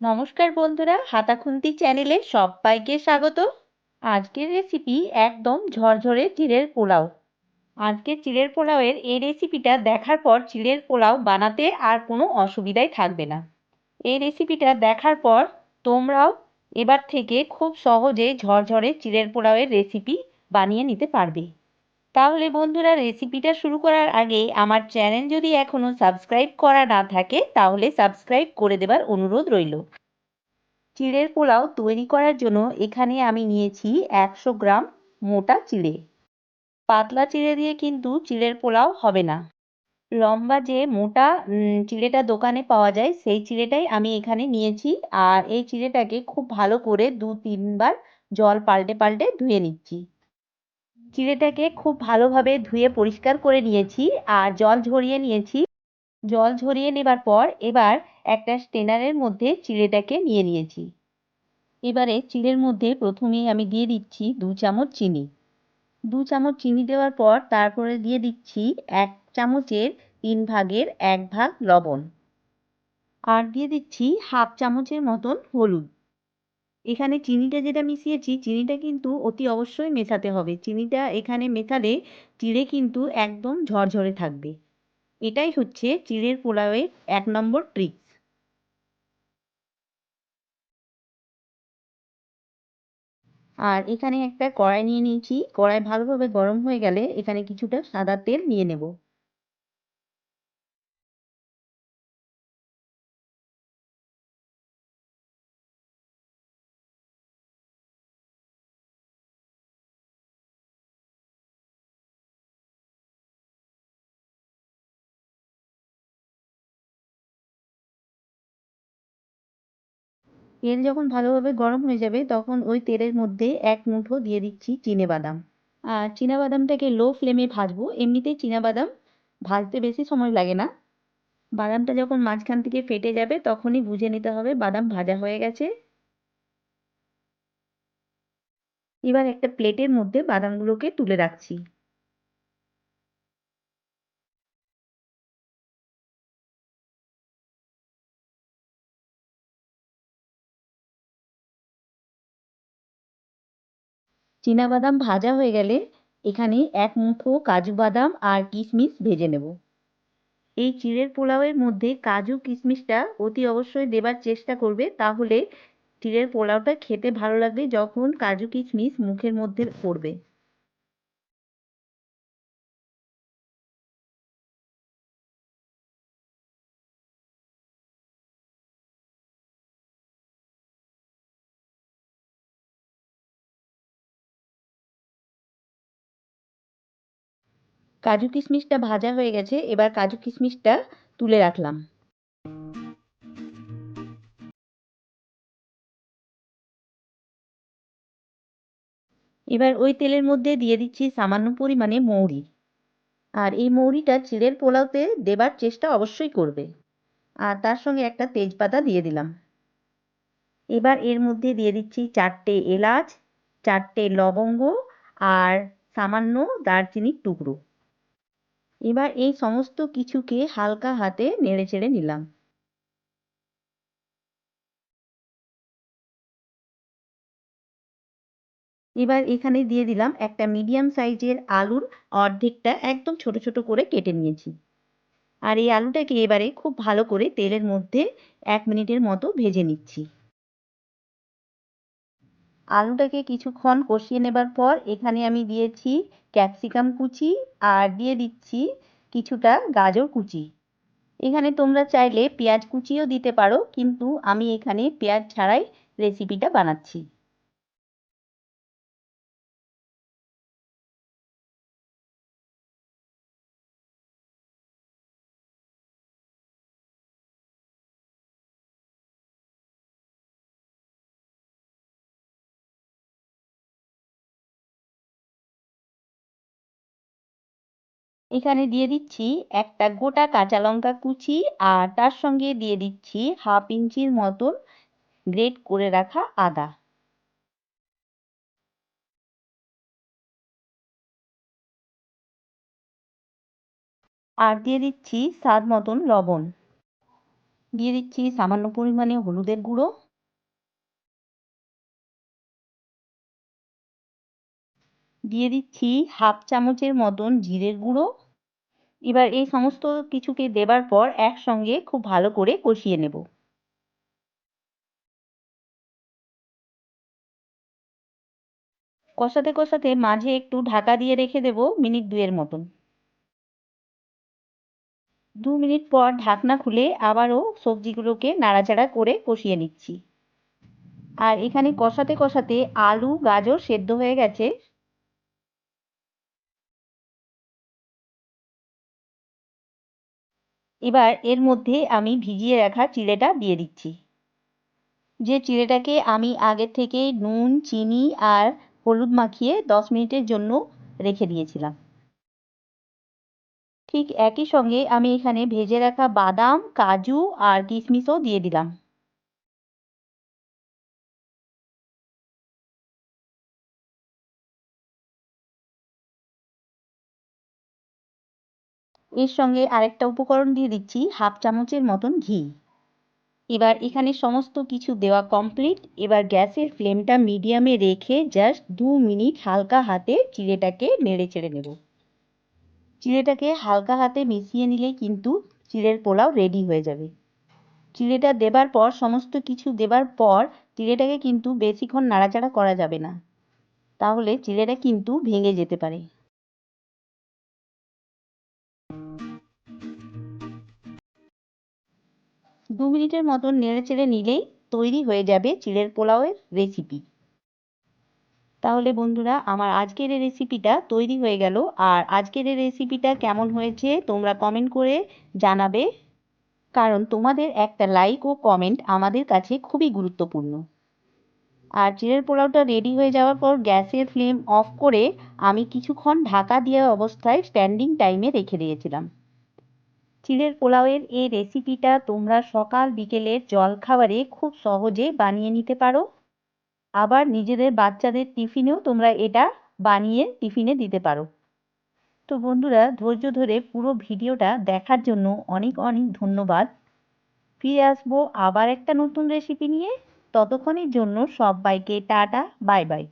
নমস্কার বন্ধুরা, হাতাখুন্তি চ্যানেলে সবাইকে স্বাগত। আজকের রেসিপি একদম ঝরঝরে চিড়ের পোলাও। আজকে চিড়ের পোলাওয়ের এই রেসিপিটা দেখার পর চিড়ের পোলাও বানাতে আর কোনো অসুবিধাই থাকবে না। এই রেসিপিটা দেখার পর তোমরাও এবার থেকে খুব সহজে ঝরঝরে চিড়ের পোলাওয়ের রেসিপি বানিয়ে নিতে পারবে। তাহলে বন্ধুরা রেসিপিটা শুরু করার আগে আমার চ্যানেল যদি এখনও সাবস্ক্রাইব করা না থাকে, তাহলে সাবস্ক্রাইব করে দেবার অনুরোধ রইল। চিড়ের পোলাও তৈরি করার জন্য এখানে আমি নিয়েছি একশো গ্রাম মোটা চিড়ে। পাতলা চিড়ে দিয়ে কিন্তু চিড়ের পোলাও হবে না। লম্বা যে মোটা চিড়েটা দোকানে পাওয়া যায়, সেই চিড়েটাই আমি এখানে নিয়েছি। আর এই চিড়েটাকে খুব ভালো করে দু তিনবার জল পাল্টে পাল্টে ধুয়ে নিচ্ছি। চিড়েটাকে খুব ভালোভাবে ধুয়ে পরিষ্কার করে নিয়েছি আর জল ঝরিয়ে নিয়েছি। জল ঝরিয়ে নেবার পর এবার একটা স্টেনারের মধ্যে চিড়েটাকে নিয়ে নিয়েছি। এবারে চিড়ের মধ্যে প্রথমেই আমি দিয়ে দিচ্ছি দু চামচ চিনি। দু চামচ চিনি দেওয়ার পর তারপরে দিয়ে দিচ্ছি এক চামচের তিন ভাগের এক ভাগ লবণ। আর দিয়ে দিচ্ছি হাফ চামচের মতন হলুদ। এখানে চিনিটা যেটা মিশিয়েছি, চিনিটা কিন্তু অতি অবশ্যই মেশাতে হবে। চিনিটা এখানে মেশালে চিড়ে কিন্তু একদম ঝরঝরে থাকবে। এটাই হচ্ছে চিড়ের পোলাওয়ের এক নম্বর ট্রিক্স আর এখানে একটা কড়াই নিয়ে নিয়েছি। কড়াই ভালোভাবে গরম হয়ে গেলে এখানে কিছুটা সাদা তেল নিয়ে নেব। তেল যখন ভালোভাবে গরম হয়ে যাবে, তখন ওই তেলের মধ্যে এক মুঠো দিয়ে দিচ্ছি বাদাম। আর বাদামটাকে লো ফ্লেমে ভাজবো। এমনিতেই বাদাম ভাজতে বেশি সময় লাগে না। বাদামটা যখন মাঝখান থেকে ফেটে যাবে, তখনই বুঝে নিতে হবে বাদাম ভাজা হয়ে গেছে। এবার একটা প্লেটের মধ্যে বাদামগুলোকে তুলে রাখছি। বাদাম ভাজা হয়ে গেলে এখানে এক মুঠো কাজু বাদাম আর কিশমিশ ভেজে নেব। এই চিড়ের পোলাওয়ের মধ্যে কাজু, কিশমিশটা অতি অবশ্যই দেবার চেষ্টা করবে, তাহলে চিড়ের পোলাওটা খেতে ভালো লাগবে যখন কাজু, কিশমিশ মুখের মধ্যে পড়বে। কাজু কিশমিশটা ভাজা হয়ে গেছে, এবার কাজু কিশমিশটা তুলে রাখলাম। এবার ওই তেলের মধ্যে দিয়ে দিচ্ছি সামান্য পরিমাণে মৌরি। আর এই মৌরিটা চিড়ের পোলাওতে দেবার চেষ্টা অবশ্যই করবে। আর তার সঙ্গে একটা তেজপাতা দিয়ে দিলাম। এবার এর মধ্যে দিয়ে দিচ্ছি চারটে এলাচ, চারটে লবঙ্গ আর সামান্য দারচিনির টুকরো। এবার এই সমস্ত কিছুকে হালকা হাতে নেড়ে চেড়ে নিলাম। এবার এখানে দিয়ে দিলাম একটা মিডিয়াম সাইজের আলুর অর্ধেকটা একদম ছোট ছোট করে কেটে নিয়েছি। আর এই আলুটাকে এবারে খুব ভালো করে তেলের মধ্যে এক মিনিটের মতো ভেজে নিচ্ছি। আলুটাকে কিছুক্ষণ কষিয়ে নেবার পর এখানে আমি দিয়েছি ক্যাপসিকাম কুচি আর দিয়ে দিচ্ছি কিছুটা গাজর কুচি। এখানে তোমরা চাইলে পেঁয়াজ কুচিও দিতে পারো, কিন্তু আমি এখানে পেঁয়াজ ছাড়াই রেসিপিটা বানাচ্ছি। এখানে দিয়ে দিচ্ছি একটা গোটা কাঁচা লঙ্কা কুচি আর তার সঙ্গে দিয়ে দিচ্ছি হাফ ইঞ্চির মতন গ্রেট করে রাখা আদা। আর দিয়ে দিচ্ছি স্বাদ মতন লবণ। দিয়ে দিচ্ছি সামান্য পরিমাণে হলুদের গুঁড়ো। দিয়ে দিচ্ছি হাফ চামচের মতন জিরের গুঁড়ো। এবার এই সমস্ত কিছুকে দেবার পর একসঙ্গে খুব ভালো করে কষিয়ে নেব। কষাতে কষাতে মাঝে একটু ঢাকা দিয়ে রেখে দেব মিনিট দুয়ের মতন। দু মিনিট পর ঢাকনা খুলে আবারও সবজিগুলোকে নাড়াচাড়া করে কষিয়ে নিচ্ছি। আর এখানে কষাতে কষাতে আলু, গাজর সেদ্ধ হয়ে গেছে। এবার এর মধ্যে আমি ভিজিয়ে রাখা চিড়েটা দিয়ে দিচ্ছি। যে চিড়েটাকে আমি আগে থেকে নুন, চিনি আর হলুদ মাখিয়ে দশ মিনিটের জন্য রেখে দিয়েছিলাম। ঠিক একই সঙ্গে আমি এখানে ভেজে রাখা বাদাম, কাজু আর কিশমিশও দিয়ে দিলাম। এর সঙ্গে আরেকটা উপকরণ দিয়ে দিচ্ছি হাফ চামচের মতন ঘি। এবার এখানে সমস্ত কিছু দেওয়া কমপ্লিট এবার গ্যাসের ফ্লেমটা মিডিয়ামে রেখে জাস্ট দু মিনিট হালকা হাতে চিড়েটাকে নেড়ে চেড়ে নেব। চিড়েটাকে হালকা হাতে মিশিয়ে নিলে কিন্তু চিড়ের পোলাও রেডি হয়ে যাবে। চিড়েটা দেবার পর, সমস্ত কিছু দেবার পর চিড়েটাকে কিন্তু বেশিক্ষণ নাড়াচাড়া করা যাবে না। তাহলে চিড়েটা কিন্তু ভেঙে যেতে পারে। দু মিনিটের মতন নেড়ে চেড়ে নিলেই তৈরি হয়ে যাবে চিড়ের পোলাওয়ের রেসিপি তাহলে বন্ধুরা, আমার আজকের এই রেসিপিটা তৈরি হয়ে গেল। আর আজকের এই রেসিপিটা কেমন হয়েছে তোমরা কমেন্ট করে জানাবে। কারণ তোমাদের একটা লাইক ও কমেন্ট আমাদের কাছে খুবই গুরুত্বপূর্ণ। আর চিড়ের পোলাওটা রেডি হয়ে যাওয়ার পর গ্যাসের ফ্লেম অফ করে আমি কিছুক্ষণ ঢাকা দেওয়া অবস্থায় স্ট্যান্ডিং টাইমে রেখে দিয়েছিলাম। চিড়ের পোলাওয়ের এই রেসিপিটা তোমরা সকাল বিকেলের জলখাবারে খুব সহজে বানিয়ে নিতে পারো। আবার নিজেদের বাচ্চাদের টিফিনেও তোমরা এটা বানিয়ে টিফিনে দিতে পারো। তো বন্ধুরা, ধৈর্য ধরে পুরো ভিডিওটা দেখার জন্য অনেক অনেক ধন্যবাদ। ফিরে আসব আবার একটা নতুন রেসিপি নিয়ে। ততক্ষণের জন্য সবাইকে টাটা, বাই বাই।